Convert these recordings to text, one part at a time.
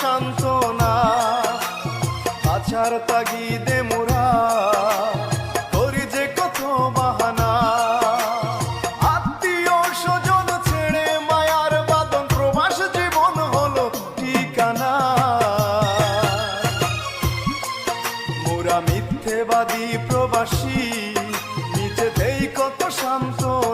সান্ত্বনা আছার তাগিদে মোরা করি যে কত বাহানা। আত্মীয় স্বজন ছেড়ে মায়ার বাদন প্রবাস জীবন হলো ঠিকানা। মোরা মিথ্যেবাদী প্রবাসী নিচে দেই কত সান্ত্বনা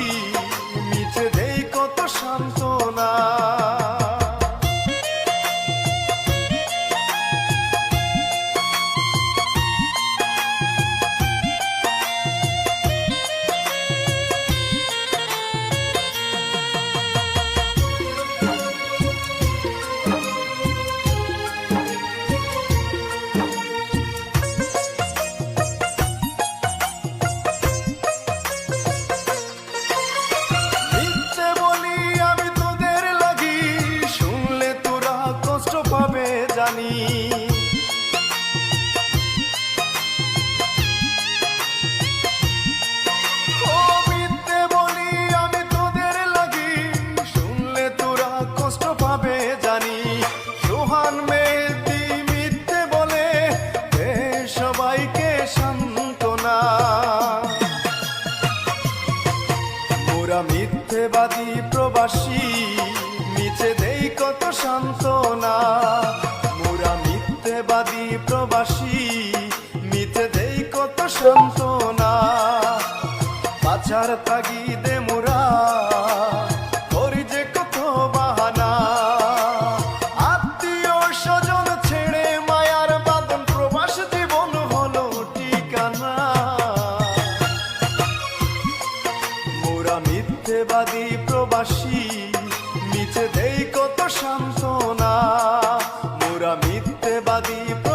জানি। বলি আমি তোদের লাগি, শুনলে তোরা কষ্ট জানি। সোহান মেহেদি মিথ্যে বলে সবাইকে সান্ত্বনা। মোরা মিথ্যেবাদী প্রবাসী, মিছে দেই কত সান্ত্বনা। মিথ্যেবাদী প্রবাসী মিছে দেই কত সান্ত্বনা। বাছার তাগিদে মোরা, করি যে কত বাহানা। আত্মীয় স্বজন ছেড়ে মায়ার বাদন প্রবাস জীবন হলো ঠিকানা। মোরা মিথ্যেবাদী প্রবাসী মিছে দেই কত সাম বাবি